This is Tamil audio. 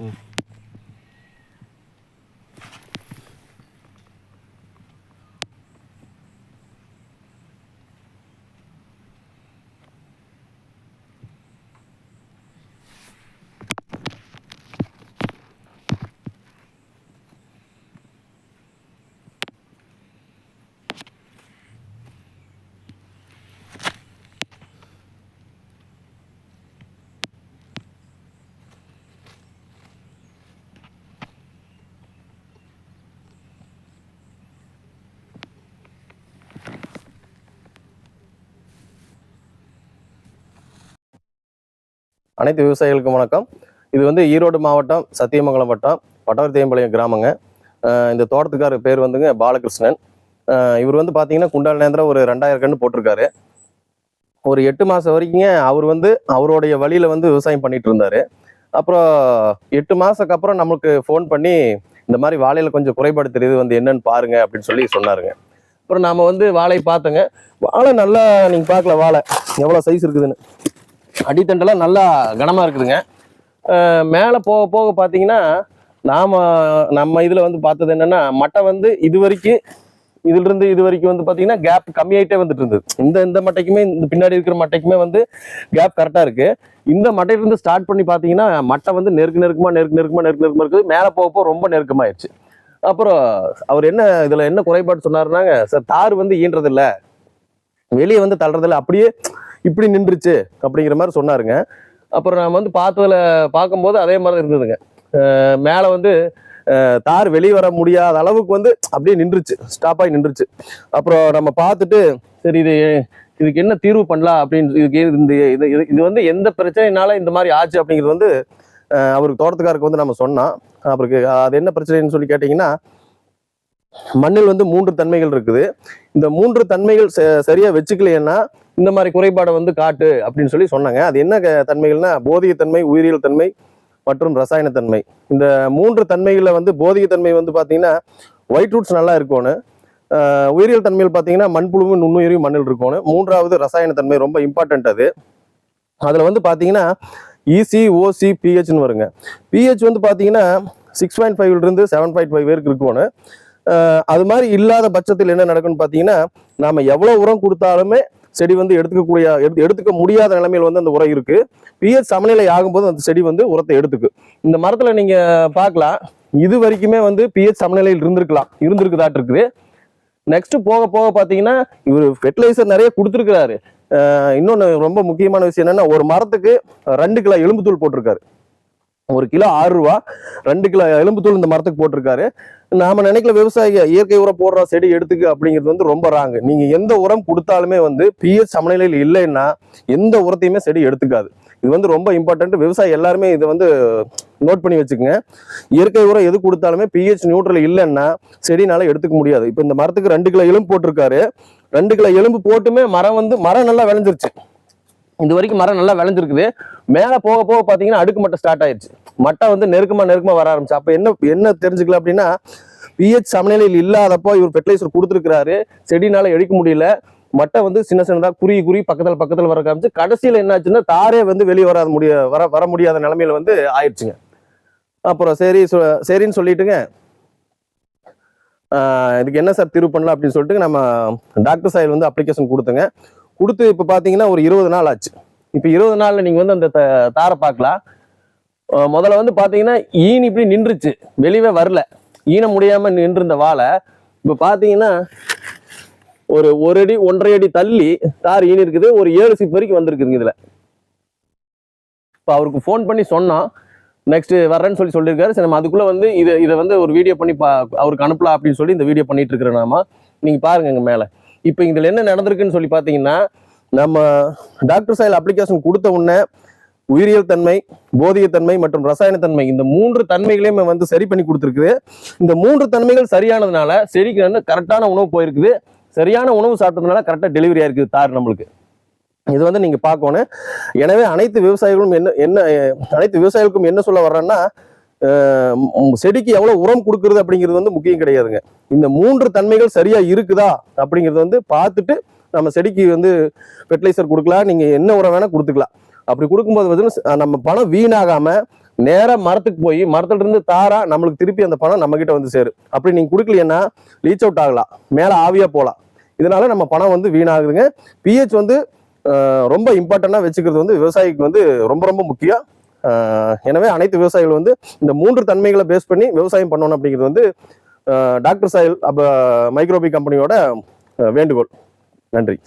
Oof. அனைத்து விவசாயிகளுக்கும் வணக்கம். இது வந்து ஈரோடு மாவட்டம் சத்தியமங்கலம் வட்டம் பட்டவர்த்தேம்பாளையம் கிராமங்க. இந்த தோட்டத்துக்கார பேர் வந்துங்க பாலகிருஷ்ணன். இவர் வந்து பார்த்தீங்கன்னா குண்டால் நேந்திரம் ஒரு ரெண்டாயிரம் கன்று போட்டிருக்காரு. ஒரு எட்டு மாதம் வரைக்குங்க அவர் வந்து அவருடைய வழியில் வந்து விவசாயம் பண்ணிட்டு இருந்தார். அப்புறம் எட்டு மாதத்துக்கு அப்புறம் நமக்கு ஃபோன் பண்ணி இந்த மாதிரி வாழையில் கொஞ்சம் குறைபாடு தெரியுது வந்து என்னன்னு பாருங்க அப்படின்னு சொல்லி சொன்னாருங்க. அப்புறம் நாம் வந்து வாழை பார்த்தோங்க. வாழை நல்லா நீங்கள் பார்க்கல வாழை. எவ்வளோ சைஸ் இருக்குதுன்னு. அடித்தண்டெல்லாம் நல்லா கனமாக இருக்குதுங்க. மேலே போக போக பார்த்தீங்கன்னா நாம் நம்ம இதில் வந்து பார்த்தது என்னென்னா மட்டை வந்து இது வரைக்கும் இதிலிருந்து இது வரைக்கும் வந்து பார்த்தீங்கன்னா கேப் கம்மியாயிட்டே வந்துட்டு இருந்தது. இந்த இந்த மட்டைக்குமே இந்த பின்னாடி இருக்கிற மட்டைக்குமே வந்து கேப் கரெக்டாக இருக்குது இந்த மட்டையிலிருந்து ஸ்டார்ட் பண்ணி பார்த்தீங்கன்னா மட்டை வந்து நெருக்கு நெருக்கமாக நெருக்கு நெருக்கமாக நெருக்கு நெருக்கமாக இருக்குது. மேலே போக போக ரொம்ப நெருக்கமாகிடுச்சு அப்புறம் அவர் என்ன இதில் என்ன குறைபாடு சொன்னாருனாங்க சார் தார் வந்து ஈன்றதில்லை. வெளியே வந்து தள்ளுறதில்ல. அப்படியே இப்படி நின்றுச்சு அப்படிங்கிற மாதிரி சொன்னாருங்க. அப்புறம் நான் வந்து பார்த்ததுல பார்க்கும்போது அதே மாதிரி இருந்ததுங்க. மேலே வந்து தார் வெளியே வர முடியாத அளவுக்கு வந்து அப்படியே நின்றுச்சு. ஸ்டாப் ஆகி நின்றுச்சு. அப்புறம் நம்ம பார்த்துட்டு சரி இது இதுக்கு என்ன தீர்வு பண்ணலாம் அப்படின்னு இதுக்கு இந்த இது இது இது வந்து எந்த பிரச்சனைனால இந்த மாதிரி ஆச்சு அப்படிங்கிறது வந்து அவருக்கு தோட்டத்துக்காருக்கு வந்து நம்ம சொன்னோம் அவருக்கு அது என்ன பிரச்சனைன்னு சொல்லி கேட்டிங்கன்னா மண்ணில் வந்து மூன்று தன்மைகள் இருக்குது. இந்த மூன்று தன்மைகள் ச- சரியா வச்சுக்கலைன்னா இந்த மாதிரி குறைபாடை வந்து காட்டு அப்படின்னு சொல்லி சொன்னாங்க. அது என்ன க- தன்மைகள்னா போதியத்தன்மை உயிரியல் தன்மை மற்றும் ரசாயன தன்மை. இந்த மூன்று தன்மைகளில் வந்து போதியத்தன்மை வந்து பார்த்தீங்கன்னா ஒயிட் ரூட்ஸ் நல்லா இருக்கணும் உயிரியல் தன்மையில் பார்த்தீங்கன்னா மண்புழுவும் நுண்ணுயிரியும் மண்ணில் இருக்கணும் மூன்றாவது ரசாயன தன்மை ரொம்ப இம்பார்ட்டண்ட் அது. அதில் வந்து பார்த்தீங்கன்னா இசி ஓசி பிஹெச்னு வருங்க. பிஹெச் வந்து பார்த்தீங்கன்னா சிக்ஸ் பாயிண்ட் ஃபைவ்லேருந்து செவன் பாயிண்ட் ஃபைவ் வரைக்கும் இருக்கணும் அது மாதிரி இல்லாத பட்சத்தில் என்ன நடக்கும்னு பார்த்தீங்கன்னா நாம எவ்வளோ உரம் கொடுத்தாலுமே செடி வந்து எடுத்துக்கக்கூடிய எடுத்து எடுத்துக்க முடியாத நிலைமையில் வந்து அந்த உரம் இருக்கு. பிஹெச் சமநிலை ஆகும்போது அந்த செடி வந்து உரத்தை எடுத்துக்கு. இந்த மரத்துல நீங்க பார்க்கலாம். இது வரைக்குமே வந்து பிஹெச் சமநிலையில் இருந்திருக்கலாம். இருந்திருக்குதாட்டு இருக்குது. நெக்ஸ்ட் போக போக பார்த்தீங்கன்னா இவர் ஃபெர்டிலைசர் நிறைய கொடுத்துருக்கிறாரு. இன்னொன்று ரொம்ப முக்கியமான விஷயம் என்னன்னா ஒரு மரத்துக்கு ரெண்டு கிலோ எலும்புத்தூள் போட்டிருக்காரு. ஒரு கிலோ ஆறு ரூபா ரெண்டு கிலோ எலும்புத்தூள் இந்த மரத்துக்கு போட்டிருக்காரு. நாம நினைக்கல விவசாயிக இயற்கை உரம் போடுற செடி எடுத்துக்கு அப்படிங்கிறது வந்து ரொம்ப ராங்கு நீங்க எந்த உரம் கொடுத்தாலுமே வந்து பிஹெச் சமநிலையில் இல்லைன்னா எந்த உரத்தையுமே செடி எடுத்துக்காது. இது வந்து ரொம்ப இம்பார்ட்டன்ட் விவசாயி எல்லாருமே இதை வந்து நோட் பண்ணி வச்சுக்கோங்க. இயற்கை உரம் எது கொடுத்தாலுமே பிஹெச் நியூட்ரல் இல்லைன்னா செடினால எடுத்துக்க முடியாது. இப்போ இந்த மரத்துக்கு ரெண்டு கிலோ எலும்பு போட்டிருக்காரு. ரெண்டு கிலோ எலும்பு போட்டுமே மரம் வந்து மரம் நல்லா விளைஞ்சிருச்சு. இது வரைக்கும் மரம் நல்லா விளைஞ்சிருக்குது. மேலே போக போக பார்த்தீங்கன்னா அடுக்கு மட்டை ஸ்டார்ட் ஆயிடுச்சு மட்டை வந்து நெருக்கமாக நெருக்கமாக வர ஆரம்பிச்சு. அப்போ என்ன என்ன தெரிஞ்சுக்கலாம் அப்படின்னா பிஹெச் சமநிலையில் இல்லாதப்போ இவர் ஃபெர்டிலைசர் கொடுத்துருக்கிறாரு. செடினால எடுக்க முடியல. மட்டை வந்து சின்ன சின்னதாக குறி குறி பக்கத்தில் பக்கத்தில் வர காமிச்சு கடைசியில் என்னாச்சுன்னா தாரே வந்து வெளியே வராத முடிய வர வர முடியாத நிலமையில வந்து ஆயிடுச்சுங்க அப்புறம் சரி சரின்னு சொல்லிட்டுங்க. இதுக்கு என்ன சார் தீர்வு பண்ணலாம் அப்படின்னு சொல்லிட்டு நம்ம டாக்டர் சாயில் வந்து அப்ளிகேஷன் கொடுத்துங்க. கொடுத்து இப்போ பார்த்தீங்கன்னா ஒரு இருபது நாள் ஆச்சு. இப்போ இருபது நாளில் நீங்கள் வந்து அந்த த- தாரை பார்க்கலாம். முதல்ல வந்து பார்த்தீங்கன்னா ஈன் இப்படி நின்றுச்சு. வெளியவே வரல. ஈன முடியாமல் நின்றிருந்த வாழை. இப்போ பார்த்தீங்கன்னா ஒரு ஒரு அடி ஒன்றரை அடி தள்ளி தார் ஈன் இருக்குது. ஒரு ஏழு சிப் வரைக்கும் வந்திருக்குதுங்க இதில். இப்போ அவருக்கு ஃபோன் பண்ணி சொன்னான். நெக்ஸ்ட் வர்றேன்னு சொல்லி சொல்லியிருக்காரு. சரி நம்ம அதுக்குள்ளே வந்து இதை இதை வந்து ஒரு வீடியோ பண்ணி பா அவருக்கு அனுப்பலாம் அப்படின்னு சொல்லி இந்த வீடியோ பண்ணிட்டு இருக்கிறேன் நாம. நீங்கள் பாருங்க இங்கே மேலே. இப்போ இதில் என்ன நடந்திருக்குன்னு சொல்லி பார்த்தீங்கன்னா நம்ம டாக்டர் சைல் அப்ளிகேஷன் கொடுத்த உடனே உயிரியல் தன்மை போதியத்தன்மை மற்றும் ரசாயன தன்மை இந்த மூன்று தன்மைகளையுமே வந்து சரி பண்ணி கொடுத்துருக்குது. இந்த மூன்று தன்மைகள் சரியானதுனால செடிக்கு வந்து கரெக்டான உணவு போயிருக்குது. சரியான உணவு சாப்பிட்டதுனால கரெக்டாக டெலிவரி ஆயிருக்குது தார் நம்மளுக்கு. இது வந்து நீங்கள் பார்க்கணும். எனவே அனைத்து விவசாயிகளும் என்ன என்ன அனைத்து விவசாயிகளுக்கும் என்ன சொல்ல வர்றேன்னா செடிக்கு எவ்வளோ உரம் கொடுக்கறது அப்படிங்கிறது வந்து முக்கியம் கிடையாதுங்க. இந்த மூன்று தன்மைகள் சரியாக இருக்குதா அப்படிங்கிறது வந்து பார்த்துட்டு நம்ம செடிக்கு வந்து ஃபெர்டிலைசர் கொடுக்கலாம் நீங்கள் என்ன உரம் வேணால் கொடுத்துக்கலாம். அப்படி கொடுக்கும்போது வந்து நம்ம பணம் வீணாகாமல் நேராக மரத்துக்கு போய் மரத்துலேருந்து தாரா நம்மளுக்கு திருப்பி அந்த பணம் நம்மக்கிட்ட வந்து சேரும். அப்படி நீங்கள் கொடுக்கலையேன்னா லீச் அவுட் ஆகலாம். மேலே ஆவியாக போகலாம் இதனால நம்ம பணம் வந்து வீணாகுதுங்க. பிஹெச் வந்து ரொம்ப இம்பார்ட்டண்டா வச்சுக்கிறது வந்து விவசாயிக்கு வந்து ரொம்ப ரொம்ப முக்கியம். எனவே அனைத்து விவசாயிகள் வந்து இந்த மூன்று தன்மைகளை பேஸ் பண்ணி விவசாயம் பண்ணணும் அப்படிங்கிறது வந்து டாக்டர் சாயல் அப்போ மைக்ரோபி கம்பெனியோட வேண்டுகோள். நன்றி